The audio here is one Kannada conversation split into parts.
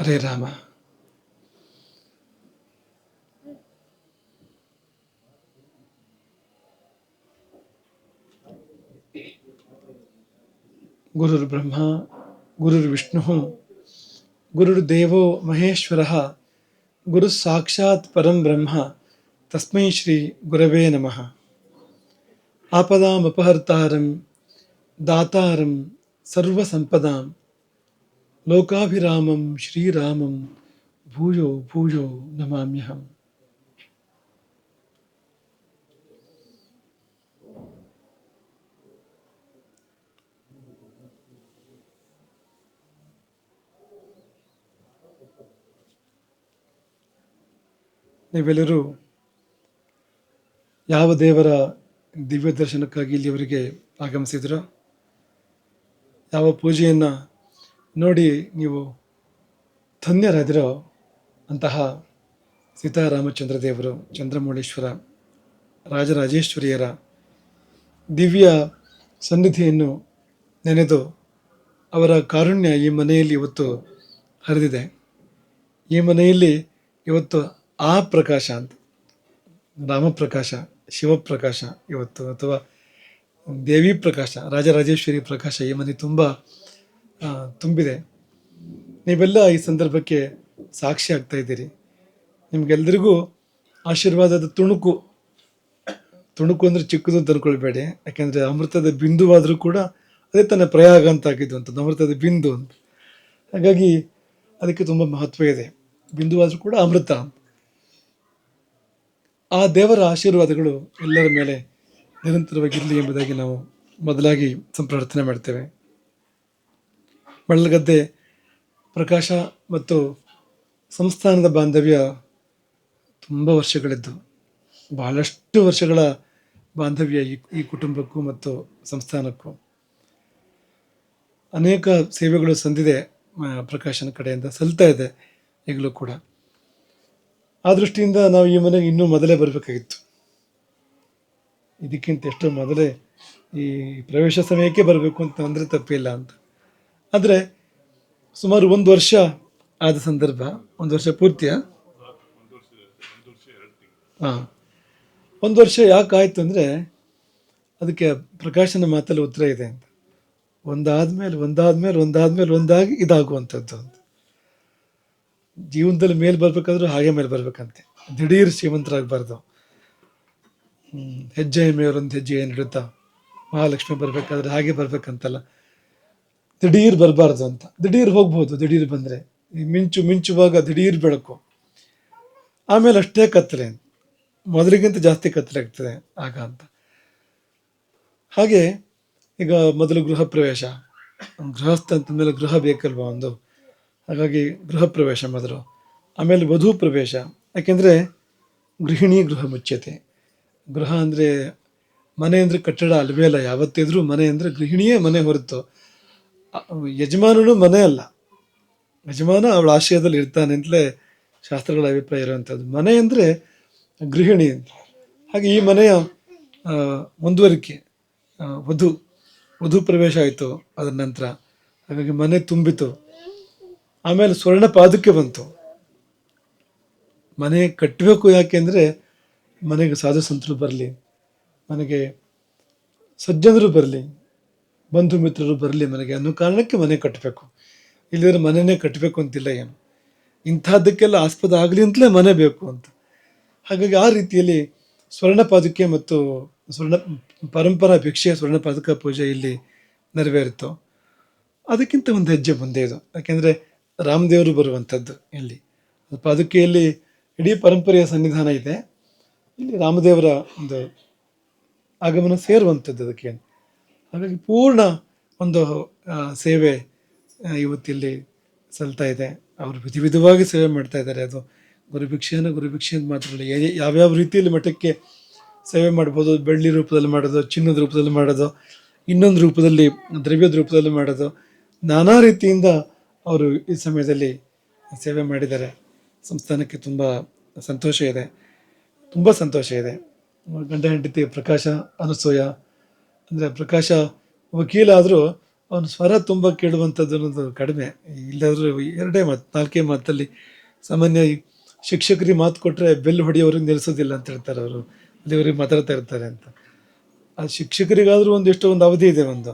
हरे रामा। गुरुर्ब्रह्मा, गुरुर्विष्णुः, गुरुर्देवो महेश्वरः साक्षात परम ब्रह्म, तस्मै श्रीगुरवे नमः। आपदामुपहर्तारं, दातारं सर्वसम्पदां ಲೋಕಾಭಿರಾಮಂ ಶ್ರೀರಾಮಂ ಭೂಯೋ ಭೂಯೋ ನಮಾಮ್ಯಹಂ ನೀವೆಲ್ಲರೂ ಯಾವ ದೇವರ ದಿವ್ಯ ದರ್ಶನಕ್ಕಾಗಿ ಇಲ್ಲಿಯವರೆಗೆ ಆಗಮಿಸಿದ್ರೋ ಯಾವ ಪೂಜೆಯನ್ನು ನೋಡಿ ನೀವು ಧನ್ಯರಾದಿರೋ ಅಂತಹ ಸೀತಾರಾಮಚಂದ್ರ ದೇವರು, ಚಂದ್ರಮೌಳೇಶ್ವರ, ರಾಜರಾಜೇಶ್ವರಿಯರ ದಿವ್ಯ ಸನ್ನಿಧಿಯನ್ನು ನೆನೆದು ಅವರ ಕಾರುಣ್ಯ ಈ ಮನೆಯಲ್ಲಿ ಇವತ್ತು ಹರಿದಿದೆ. ಈ ಮನೆಯಲ್ಲಿ ಇವತ್ತು ಆ ಪ್ರಕಾಶ ಅಂತ, ರಾಮಪ್ರಕಾಶ, ಶಿವಪ್ರಕಾಶ ಇವತ್ತು ಅಥವಾ ದೇವಿ ಪ್ರಕಾಶ, ರಾಜರಾಜೇಶ್ವರಿ ಪ್ರಕಾಶ ಈ ಮನೆ ತುಂಬ ತುಂಬಿದೆ. ನೀವೆಲ್ಲ ಈ ಸಂದರ್ಭಕ್ಕೆ ಸಾಕ್ಷಿ ಆಗ್ತಾ ಇದ್ದೀರಿ. ನಿಮಗೆಲ್ಲರಿಗೂ ಆಶೀರ್ವಾದದ ತುಣುಕು. ತುಣುಕು ಅಂದರೆ ಚಿಕ್ಕದು ಅಂತ ಅನ್ಕೊಳ್ಬೇಡಿ. ಯಾಕೆಂದರೆ ಅಮೃತದ ಬಿಂದುವಾದರೂ ಕೂಡ ಅದೇ ತನ್ನ ಪ್ರಯಾಗ ಅಂತ ಆಗಿದ್ದು ಅಂತ ಅಮೃತದ ಬಿಂದು ಅಂತ. ಹಾಗಾಗಿ ಅದಕ್ಕೆ ತುಂಬ ಮಹತ್ವ ಇದೆ. ಬಿಂದುವಾದರೂ ಕೂಡ ಅಮೃತ. ಆ ದೇವರ ಆಶೀರ್ವಾದಗಳು ಎಲ್ಲರ ಮೇಲೆ ನಿರಂತರವಾಗಿರಲಿ ಎಂಬುದಾಗಿ ನಾವು ಮೊದಲಾಗಿ ಸಂಪ್ರಾರ್ಥನೆ ಮಾಡ್ತೇವೆ. ಬಳಗದ್ದೆ ಪ್ರಕಾಶ ಮತ್ತು ಸಂಸ್ಥಾನದ ಬಾಂಧವ್ಯ ತುಂಬ ವರ್ಷಗಳಿದ್ದು. ಬಹಳಷ್ಟು ವರ್ಷಗಳ ಬಾಂಧವ್ಯ ಈ ಈ ಕುಟುಂಬಕ್ಕೂ ಮತ್ತು ಸಂಸ್ಥಾನಕ್ಕೂ. ಅನೇಕ ಸೇವೆಗಳು ಸಂದಿದೆ ಪ್ರಕಾಶನ ಕಡೆಯಿಂದ ಸಲ್ತಾ ಇದೆ ಈಗಲೂ ಕೂಡ. ಆ ದೃಷ್ಟಿಯಿಂದ ನಾವು ಈ ಮನೆಗೆ ಇನ್ನೂ ಮೊದಲೇ ಬರಬೇಕಾಗಿತ್ತು. ಇದಕ್ಕಿಂತ ಎಷ್ಟೋ ಮೊದಲೇ ಈ ಪ್ರವೇಶ ಸಮಯಕ್ಕೆ ಬರಬೇಕು ಅಂತ ಅಂದರೆ ತಪ್ಪಿಲ್ಲ ಅಂತ. ಆದರೆ ಸುಮಾರು ಒಂದು ವರ್ಷ ಆದ ಸಂದರ್ಭ, ಒಂದು ವರ್ಷ ಪೂರ್ತಿಯ. ಹಾಂ. ಒಂದು ವರ್ಷ ಯಾಕೆ ಆಯಿತು ಅಂದರೆ ಅದಕ್ಕೆ ಪ್ರಕಾಶನ ಮಾತಲ್ಲಿ ಉತ್ತರ ಇದೆ ಅಂತ. ಒಂದಾದ್ಮೇಲೆ ಒಂದಾದ್ಮೇಲೆ ಒಂದಾದ್ಮೇಲೆ ಒಂದಾಗಿ ಇದಾಗುವಂಥದ್ದು ಅಂತ. ಜೀವನದಲ್ಲಿ ಮೇಲೆ ಬರಬೇಕಾದ್ರೂ ಹಾಗೆ ಮೇಲೆ ಬರ್ಬೇಕಂತೆ. ದಿಢೀರ್ ಶ್ರೀಮಂತರಾಗಬಾರ್ದು. ಹೆಜ್ಜೆ ಮೇಲೊಂದು ಹೆಜ್ಜೆ ಏನು ಇಡುತ್ತಾ? ಮಹಾಲಕ್ಷ್ಮಿ ಬರ್ಬೇಕಾದ್ರೆ ಹಾಗೆ ಬರ್ಬೇಕಂತಲ್ಲ. ದಿಢೀರ್ ಬರಬಾರ್ದು ಅಂತ. ದಿಢೀರ್ ಹೋಗ್ಬೋದು, ದಿಢೀರ್ ಬಂದರೆ. ಮಿಂಚು ಮಿಂಚುವಾಗ ದಿಢೀರ್ ಬೆಳಕು. ಆಮೇಲೆ ಅಷ್ಟೇ ಕತ್ತಲೆ ಮೊದಲಿಗಿಂತ ಜಾಸ್ತಿ ಕತ್ತಲೆ ಆಗ್ತದೆ ಆಗ ಅಂತ. ಹಾಗೆ ಈಗ ಮೊದಲು ಗೃಹ ಪ್ರವೇಶ. ಗೃಹಸ್ಥ ಅಂತಂದಮೇಲೆ ಗೃಹ ಬೇಕಲ್ವ ಒಂದು? ಹಾಗಾಗಿ ಗೃಹ ಪ್ರವೇಶ ಮೊದಲು. ಆಮೇಲೆ ವಧು ಪ್ರವೇಶ. ಯಾಕೆಂದರೆ ಗೃಹಿಣಿ ಗೃಹ ಮುಚ್ಚತೆ ಗೃಹ ಅಂದರೆ ಮನೆ ಅಂದರೆ ಕಟ್ಟಡ ಅಲ್ವೇ ಅಲ್ಲ. ಯಾವತ್ತಿದ್ರೂ ಮನೆ ಅಂದರೆ ಗೃಹಿಣಿಯೇ ಮನೆ ಹೊರತು. ಯಜಮಾನನು ಮನೆ ಅಲ್ಲ. ಯಜಮಾನ ಅವಳ ಆಶಯದಲ್ಲಿ ಇರ್ತಾನೆ ಅಂತಲೇ ಶಾಸ್ತ್ರಗಳ ಅಭಿಪ್ರಾಯ ಇರುವಂಥದ್ದು. ಮನೆ ಅಂದರೆ ಗೃಹಿಣಿ ಅಂತ. ಹಾಗೆ ಈ ಮನೆಯ ಮುಂದುವರಿಕೆ ವಧು ವಧು ಪ್ರವೇಶ ಆಯಿತು ಅದರ ನಂತರ. ಹಾಗಾಗಿ ಮನೆ ತುಂಬಿತು. ಆಮೇಲೆ ಸ್ವರ್ಣ ಪಾದಕ್ಕೆ ಬಂತು. ಮನೆ ಕಟ್ಟಬೇಕು ಯಾಕೆಂದರೆ ಮನೆಗೆ ಸಾಧು ಸಂತರು ಬರಲಿ, ಮನೆಗೆ ಸಜ್ಜನರು ಬರಲಿ. ಬಂಧು ಮಿತ್ರರು ಬರಲಿ ಮನೆಗೆ ಅನ್ನೋ ಕಾರಣಕ್ಕೆ ಮನೆ ಕಟ್ಟಬೇಕು ಇಲ್ಲಿದ್ರೆ ಮನೆಯೇ ಕಟ್ಟಬೇಕು ಅಂತಿಲ್ಲ ಏನು? ಇಂಥದ್ದಕ್ಕೆಲ್ಲ ಆಸ್ಪದ ಆಗಲಿ ಅಂತಲೇ ಮನೆ ಬೇಕು ಅಂತ. ಹಾಗಾಗಿ ಆ ರೀತಿಯಲ್ಲಿ ಸ್ವರ್ಣ ಪಾದುಕೆ ಮತ್ತು ಸ್ವರ್ಣ, ಪರಂಪರಾ ಭಿಕ್ಷೆ ಸ್ವರ್ಣ ಪಾದುಕ ಪೂಜೆ ಇಲ್ಲಿ ನೆರವೇರಿತು. ಅದಕ್ಕಿಂತ ಒಂದು ಹೆಜ್ಜೆ ಮುಂದೆ ಇದು. ಯಾಕೆಂದರೆ ರಾಮದೇವರು ಬರುವಂಥದ್ದು ಇಲ್ಲಿ. ಪಾದುಕೆಯಲ್ಲಿ ಇಡೀ ಪರಂಪರೆಯ ಸನ್ನಿಧಾನ ಇದೆ. ಇಲ್ಲಿ ರಾಮದೇವರ ಒಂದು ಆಗಮನ ಸೇರುವಂಥದ್ದು ಅದಕ್ಕೆ. ಹಾಗಾಗಿ ಪೂರ್ಣ ಒಂದು ಸೇವೆ ಇವತ್ತಿಲ್ಲಿ ಸಲ್ತಾ ಇದೆ. ಅವರು ವಿಧ ವಿಧವಾಗಿ ಸೇವೆ ಮಾಡ್ತಾ ಇದ್ದಾರೆ. ಅದು ಗುರುಭಿಕ್ಷೆಯನ್ನು ಗುರುಭಿಕ್ಷೆ ಅಂತ ಮಾತ್ರ ಯಾವ್ಯಾವ ರೀತಿಯಲ್ಲಿ ಮಠಕ್ಕೆ ಸೇವೆ ಮಾಡ್ಬೋದು, ಬೆಳ್ಳಿ ರೂಪದಲ್ಲಿ ಮಾಡೋದು, ಚಿನ್ನದ ರೂಪದಲ್ಲಿ ಮಾಡೋದು, ಇನ್ನೊಂದು ರೂಪದಲ್ಲಿ, ದ್ರವ್ಯದ ರೂಪದಲ್ಲಿ ಮಾಡೋದು, ನಾನಾ ರೀತಿಯಿಂದ ಅವರು ಈ ಸಮಯದಲ್ಲಿ ಸೇವೆ ಮಾಡಿದ್ದಾರೆ. ಸಂಸ್ಥಾನಕ್ಕೆ ತುಂಬ ಸಂತೋಷ ಇದೆ. ತುಂಬ ಸಂತೋಷ ಇದೆ. ಗಂಡ ಹೆಂಡತಿ ಪ್ರಕಾಶ ಅನಸೂಯ ಅಂದರೆ ಪ್ರಕಾಶ ವಕೀಲ ಆದರೂ ಅವನ ಸ್ವರ ತುಂಬ ಕೇಳುವಂಥದ್ದು ಅನ್ನೋದು ಕಡಿಮೆ. ಇಲ್ಲಾದರೂ ಎರಡೇ ಮಾತು, ನಾಲ್ಕೇ ಮಾತಲ್ಲಿ ಸಾಮಾನ್ಯ ಶಿಕ್ಷಕರಿಗೆ ಮಾತು ಕೊಟ್ಟರೆ ಬೆಲ್ ಹೊಡೆಯೋರಿಗೆ ನಿಲ್ಲಿಸೋದಿಲ್ಲ ಅಂತ ಹೇಳ್ತಾರೆ ಅವರು. ಅಲ್ಲಿವರಿಗೆ ಮಾತಾಡ್ತಾ ಇರ್ತಾರೆ ಅಂತ. ಆ ಶಿಕ್ಷಕರಿಗಾದರೂ ಒಂದಿಷ್ಟು ಒಂದು ಅವಧಿ ಇದೆ ಒಂದು.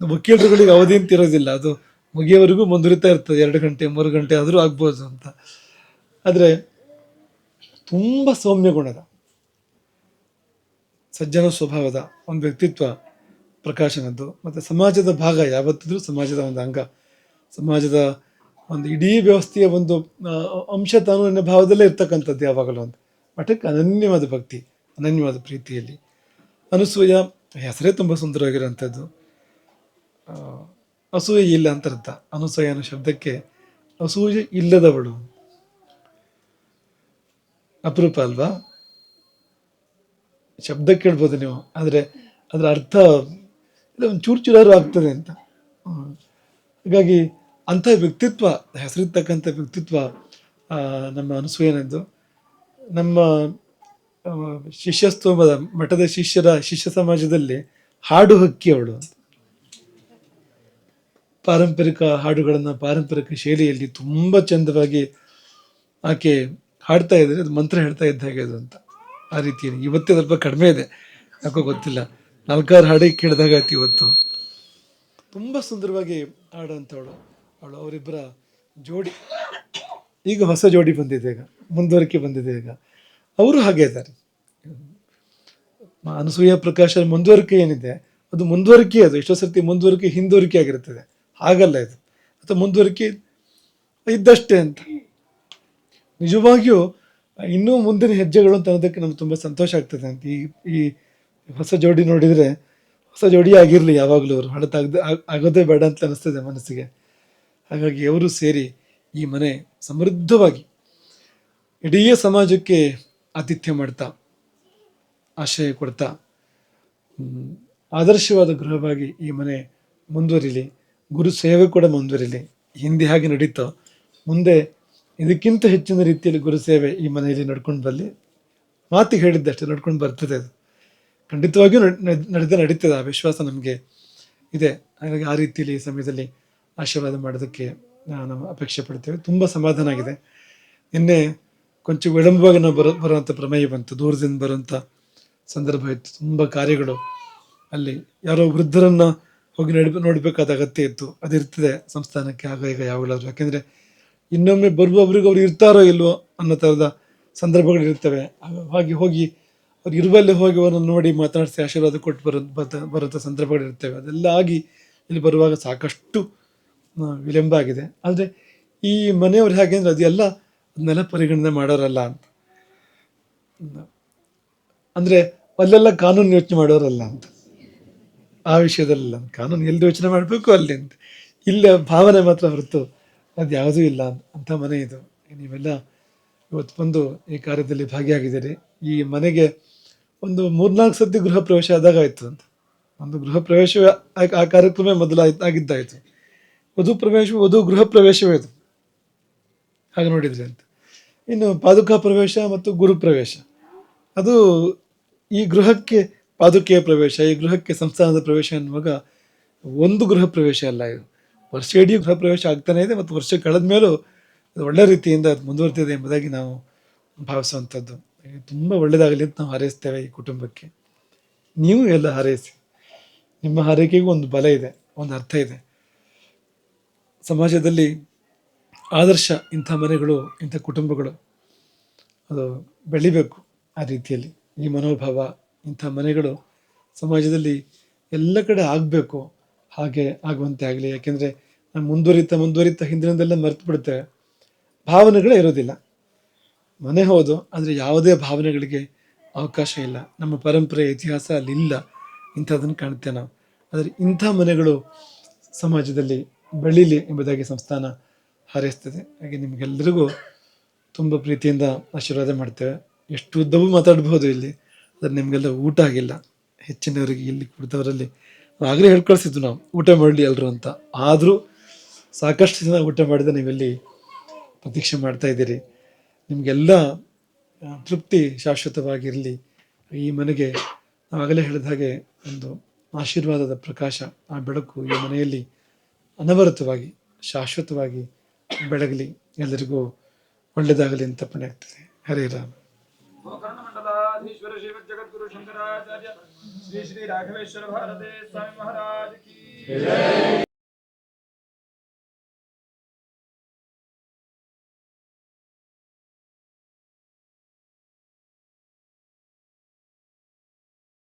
ವಕೀಲರುಗಳಿಗೆ ಅವಧಿ ಅಂತ ಇರೋದಿಲ್ಲ. ಅದು ಮುಗಿಯೋವರೆಗೂ ಮುಂದುವರಿತಾ ಇರ್ತದೆ. ಎರಡು ಗಂಟೆ, ಮೂರು ಗಂಟೆ ಆದರೂ ಆಗ್ಬೋದು ಅಂತ. ಆದರೆ ತುಂಬ ಸೌಮ್ಯ ಗುಣದ, ಸಜ್ಜನ ಸ್ವಭಾವದ ಒಂದು ವ್ಯಕ್ತಿತ್ವ ಪ್ರಕಾಶನದ್ದು. ಮತ್ತು ಸಮಾಜದ ಭಾಗ ಯಾವತ್ತಿದ್ರೂ ಸಮಾಜದ ಒಂದು ಅಂಗ. ಸಮಾಜದ ಒಂದು ಇಡೀ ವ್ಯವಸ್ಥೆಯ ಒಂದು ಅಂಶ ತಾನು ಅನ್ನೋ ಭಾವದಲ್ಲೇ ಇರ್ತಕ್ಕಂಥದ್ದು ಯಾವಾಗಲೂ ಒಂದು ಮಠಕ್ಕೆ ಅನನ್ಯವಾದ ಭಕ್ತಿ ಅನನ್ಯವಾದ ಪ್ರೀತಿಯಲ್ಲಿ. ಅನಸೂಯ ಹೆಸರೇ ತುಂಬ ಸುಂದರವಾಗಿರೋಂಥದ್ದು ಆ, ಅಸೂಯೆ ಇಲ್ಲ ಅಂತ ಅರ್ಥ ಅನಸೂಯ ಅನ್ನೋ ಶಬ್ದಕ್ಕೆ ಅಸೂಯೆ ಇಲ್ಲದವಳು. ಅಪರೂಪ ಅಲ್ವಾ? ಶಬ್ದ ಕೇಳ್ಬೋದು ನೀವು. ಆದರೆ ಅದರ ಅರ್ಥ ಇಲ್ಲ, ಒಂದು ಚೂರು ಚೂರಾರು ಆಗ್ತದೆ ಅಂತ. ಹೀಗಾಗಿ ಅಂಥ ವ್ಯಕ್ತಿತ್ವ, ಹೆಸರಿರ್ತಕ್ಕಂಥ ವ್ಯಕ್ತಿತ್ವ ನಮ್ಮ ಅನಸೂಯನದ್ದು ನಮ್ಮ ಶಿಷ್ಯಸ್ತೋಮದ, ಮಠದ ಶಿಷ್ಯರ, ಶಿಷ್ಯ ಸಮಾಜದಲ್ಲಿ ಹಾಡು ಹಕ್ಕಿ ಅವಳು ಪಾರಂಪರಿಕ ಹಾಡುಗಳನ್ನು ಪಾರಂಪರಿಕ ಶೈಲಿಯಲ್ಲಿ ತುಂಬ ಚಂದವಾಗಿ ಆಕೆ ಹಾಡ್ತಾ ಇದ್ರೆ ಅದು ಮಂತ್ರ ಹೇಳ್ತಾ ಇದ್ದ ಹಾಗೆ ಅದು ಅಂತ. ಆ ರೀತಿಯಲ್ಲಿ. ಇವತ್ತೇ ಸ್ವಲ್ಪ ಕಡಿಮೆ ಇದೆ. ಯಾಕೋ ಗೊತ್ತಿಲ್ಲ. ನಾಲ್ಕಾರು ಹಾಡಿಗೆ ಕೇಳಿದಾಗ ಆಯ್ತು ಇವತ್ತು. ತುಂಬ ಸುಂದರವಾಗಿ ಹಾಡುವಂಥವಳು ಅವಳು. ಅವರಿಬ್ಬರ ಜೋಡಿ, ಈಗ ಹೊಸ ಜೋಡಿ ಬಂದಿದೆ ಈಗ, ಮುಂದುವರಿಕೆ ಬಂದಿದೆ ಈಗ. ಅವರು ಹಾಗೆ ಇದ್ದಾರೆ. ಅನಸೂಯ, ಪ್ರಕಾಶ ಮುಂದುವರಿಕೆ ಏನಿದೆ, ಅದು ಮುಂದುವರಿಕೆ ಅದು. ಎಷ್ಟೋ ಸರ್ತಿ ಮುಂದುವರಿಕೆ, ಹಿಂದುವರಿಕೆ ಆಗಿರುತ್ತದೆ ಹಾಗಲ್ಲ ಇದು. ಅಥವಾ ಮುಂದುವರಿಕೆ ಇದ್ದಷ್ಟೇ ಅಂತ. ನಿಜವಾಗಿಯೂ ಇನ್ನೂ ಮುಂದಿನ ಹೆಜ್ಜೆಗಳು ಅಂತ ಅನ್ನೋದಕ್ಕೆ ನಮ್ಗೆ ತುಂಬ ಸಂತೋಷ ಆಗ್ತದೆ ಅಂತ ಈ ಈ ಹೊಸ ಜೋಡಿ ನೋಡಿದರೆ ಹೊಸ ಜೋಡಿ ಆಗಿರಲಿ ಯಾವಾಗಲೂ ಅವರು ಹಳತಾಗದೆ ಆಗೋದೇ ಬೇಡ ಅಂತ ಅನಿಸ್ತದೆ ಮನಸ್ಸಿಗೆ. ಹಾಗಾಗಿ ಅವರು ಸೇರಿ ಈ ಮನೆ ಸಮೃದ್ಧವಾಗಿ ಇಡೀ ಸಮಾಜಕ್ಕೆ ಆತಿಥ್ಯ ಮಾಡ್ತಾ, ಆಶ್ರಯ ಕೊಡ್ತಾ ಆದರ್ಶವಾದ ಗೃಹವಾಗಿ ಈ ಮನೆ ಮುಂದುವರಿಲಿ, ಗುರು ಸೇವೆ ಕೂಡ ಮುಂದುವರಿಲಿ. ಹಿಂದೆ ಹಾಗೆ ನಡೀತೋ, ಮುಂದೆ ಇದಕ್ಕಿಂತ ಹೆಚ್ಚಿನ ರೀತಿಯಲ್ಲಿ ಗುರು ಸೇವೆ ಈ ಮನೆಯಲ್ಲಿ ನಡ್ಕೊಂಡು ಬರಲಿ. ಮಾತಿಗೆ ಹೇಳಿದ್ದಷ್ಟೇ ನಡ್ಕೊಂಡು ಬರ್ತದೆ ಅದು. ಖಂಡಿತವಾಗಿಯೂ ನಡೆ, ನಡ್- ನಡೆದ, ನಡೀತದೆ ಆ ವಿಶ್ವಾಸ ನಮಗೆ ಇದೆ. ಹಾಗಾಗಿ ಆ ರೀತಿಯಲ್ಲಿ ಈ ಸಮಯದಲ್ಲಿ ಆಶೀರ್ವಾದ ಮಾಡೋದಕ್ಕೆ ನಾವು ಅಪೇಕ್ಷೆ ಪಡ್ತೇವೆ. ತುಂಬ ಸಮಾಧಾನ ಆಗಿದೆ. ನಿನ್ನೆ ಕೊಂಚ ವಿಳಂಬವಾಗಿ ನಾವು ಬರೋ ಬರುವಂಥ ಪ್ರಮೇಯ ಬಂತು. ದೂರದಿಂದ ಬರುವಂಥ ಸಂದರ್ಭ ಇತ್ತು. ತುಂಬ ಕಾರ್ಯಗಳು ಅಲ್ಲಿ ಯಾರೋ ವೃದ್ಧರನ್ನ ಹೋಗಿ ನಡ್, ನೋಡಬೇಕಾದ ಅಗತ್ಯ ಇತ್ತು. ಅದಿರ್ತದೆ ಸಂಸ್ಥಾನಕ್ಕೆ ಆಗ ಈಗ ಯಾವಾಗಲಾದ್ರು. ಯಾಕೆಂದರೆ ಇನ್ನೊಮ್ಮೆ ಬರುವವರಿಗೂ ಅವ್ರು ಇರ್ತಾರೋ ಇಲ್ವೋ ಅನ್ನೋ ಥರದ ಸಂದರ್ಭಗಳು ಇರ್ತವೆ. ಹಾಗೆ ಹೋಗಿ ಅವ್ರು ಇರುವಲ್ಲಿ ಹೋಗಿ ಅವರನ್ನು ನೋಡಿ ಮಾತನಾಡಿಸಿ ಆಶೀರ್ವಾದ ಕೊಟ್ಟು ಬರೋ ಬತ್ತ ಬರುವಂಥ ಸಂದರ್ಭಗಳು ಇರ್ತವೆ. ಅದೆಲ್ಲ ಆಗಿ ಇಲ್ಲಿ ಬರುವಾಗ ಸಾಕಷ್ಟು ವಿಳಂಬ ಆಗಿದೆ. ಆದರೆ ಈ ಮನೆಯವ್ರು ಹೇಗೆ ಅಂದರೆ ಅದೆಲ್ಲ ಅದನ್ನೆಲ್ಲ ಪರಿಗಣನೆ ಮಾಡೋರಲ್ಲ ಅಂತ. ಅಂದರೆ ಅಲ್ಲೆಲ್ಲ ಕಾನೂನು ಯೋಚನೆ ಮಾಡೋರಲ್ಲ ಅಂತ. ಆ ವಿಷಯದಲ್ಲ ಕಾನೂನು ಎಲ್ಲಿ ಯೋಚನೆ ಮಾಡಬೇಕು ಅಲ್ಲಿ ಅಂತ. ಇಲ್ಲ, ಭಾವನೆ ಮಾತ್ರ ಹೊರತು ಅದು ಯಾವುದೂ ಇಲ್ಲ ಅಂತ. ಮನೆ ಇದು. ನೀವೆಲ್ಲ ಇವತ್ತು ಬಂದು ಈ ಕಾರ್ಯದಲ್ಲಿ ಭಾಗಿಯಾಗಿದ್ದೀರಿ. ಈ ಮನೆಗೆ ಒಂದು ಮೂರ್ನಾಲ್ಕು ಸತಿ ಗೃಹ ಪ್ರವೇಶ ಆದಾಗ ಆಯಿತು ಅಂತ. ಒಂದು ಗೃಹ ಪ್ರವೇಶವೇ ಆ- ಕಾರ್ಯಕ್ರಮ ಮೊದಲ ಆಗಿದ್ದಾಯಿತು. ವಧು ಪ್ರವೇಶ, ವಧು ಗೃಹ ಪ್ರವೇಶವೇ ಅದು ಹಾಗೆ ನೋಡಿದ್ರಿ ಅಂತ. ಇನ್ನು ಪಾದುಕ ಪ್ರವೇಶ ಮತ್ತು ಗುರು ಪ್ರವೇಶ. ಅದು ಈ ಗೃಹಕ್ಕೆ ಪಾದುಕೆಯ ಪ್ರವೇಶ, ಈ ಗೃಹಕ್ಕೆ ಸಂಸ್ಥಾನದ ಪ್ರವೇಶ ಅನ್ನುವಾಗ ಒಂದು ಗೃಹ ಪ್ರವೇಶ ಅಲ್ಲ ಇದು. ವರ್ಷ ಇಡೀ ಗೃಹ ಪ್ರವೇಶ ಆಗ್ತಾನೆ ಇದೆ, ಮತ್ತು ವರ್ಷ ಕಳೆದ ಮೇಲೂ ಅದು ಒಳ್ಳೆ ರೀತಿಯಿಂದ ಅದು ಮುಂದುವರ್ತಿದೆ ಎಂಬುದಾಗಿ ನಾವು ಭಾವಿಸುವಂಥದ್ದು. ತುಂಬ ಒಳ್ಳೆಯದಾಗಲಿ ಅಂತ ನಾವು ಹಾರೈಸ್ತೇವೆ ಈ ಕುಟುಂಬಕ್ಕೆ. ನೀವು ಎಲ್ಲ ಹಾರೈಸಿ. ನಿಮ್ಮ ಹಾರೈಕೆಗೂ ಒಂದು ಬಲ ಇದೆ, ಒಂದು ಅರ್ಥ ಇದೆ. ಸಮಾಜದಲ್ಲಿ ಆದರ್ಶ ಇಂಥ ಮನೆಗಳು, ಇಂಥ ಕುಟುಂಬಗಳು, ಅದು ಬೆಳಿಬೇಕು ಆ ರೀತಿಯಲ್ಲಿ. ಈ ಮನೋಭಾವ, ಇಂಥ ಮನೆಗಳು ಸಮಾಜದಲ್ಲಿ ಎಲ್ಲ ಕಡೆ ಆಗಬೇಕು, ಹಾಗೆ ಆಗುವಂತೆ ಆಗಲಿ. ಯಾಕೆಂದರೆ ನಾವು ಮುಂದುವರಿತಾ ಮುಂದುವರಿತಾ ಹಿಂದಿನದೆಲ್ಲ ಮರೆತು ಬಿಡ್ತೇವೆ ಭಾವನೆಗಳೇ ಇರೋದಿಲ್ಲ. ಮನೆ ಹೋದು, ಆದರೆ ಯಾವುದೇ ಭಾವನೆಗಳಿಗೆ ಅವಕಾಶ ಇಲ್ಲ. ನಮ್ಮ ಪರಂಪರೆ, ಇತಿಹಾಸ ಅಲ್ಲಿ ಇಲ್ಲ. ಇಂಥದ್ದನ್ನು ಕಾಣುತ್ತೆ ನಾವು. ಆದರೆ ಇಂಥ ಮನೆಗಳು ಸಮಾಜದಲ್ಲಿ ಬೆಳೀಲಿ ಎಂಬುದಾಗಿ ಸಂಸ್ಥಾನ ಹಾರೈಸ್ತದೆ. ಹಾಗೆ ನಿಮಗೆಲ್ಲರಿಗೂ ತುಂಬ ಪ್ರೀತಿಯಿಂದ ಆಶೀರ್ವಾದ ಮಾಡ್ತೇವೆ. ಎಷ್ಟು ಉದ್ದವೂ ಮಾತಾಡ್ಬೋದು ಇಲ್ಲಿ, ಆದರೆ ನಿಮಗೆಲ್ಲ ಊಟ ಆಗಿಲ್ಲ. ಹೆಚ್ಚಿನವರಿಗೆ ಇಲ್ಲಿ ಕುಡಿದವರಲ್ಲಿ ಆಗಲೇ ಹೇಳ್ಕೊಳ್ಸಿದ್ದು ನಾವು. ಊಟ ಮಾಡಲಿ ಎಲ್ಲರೂ ಅಂತ. ಆದರೂ ಸಾಕಷ್ಟು ಜನ ಊಟ ಮಾಡಿದ ನೀವೆಲ್ಲಿ ಪ್ರತೀಕ್ಷೆ ಮಾಡ್ತಾ ಇದ್ದೀರಿ. ನಿಮಗೆಲ್ಲ ತೃಪ್ತಿ ಶಾಶ್ವತವಾಗಿರಲಿ. ಈ ಮನೆಗೆ ಆಗಲೇ ಹೇಳಿದ ಹಾಗೆ ಒಂದು ಆಶೀರ್ವಾದದ ಪ್ರಕಾಶ ಆ ಬೆಳಕು ಈ ಮನೆಯಲ್ಲಿ ಅನವರತವಾಗಿ ಶಾಶ್ವತವಾಗಿ ಬೆಳಗಲಿ. ಎಲ್ಲರಿಗೂ ಒಳ್ಳೆಯದಾಗಲಿ ಅಂತ ಪುಣ್ಯ ಆಗ್ತದೆ. ಹರೇ ರಾಮ. ಜಗದ್ಗುರು ಶಂಕರಾಚಾರ್ಯ ಶ್ರೀ ಶ್ರೀ ರಾಘವೇಶ್ವರ ಭಾರತೇ ಸ್ವಾಮಿ ಮಹಾರಾಜ್ ಕಿ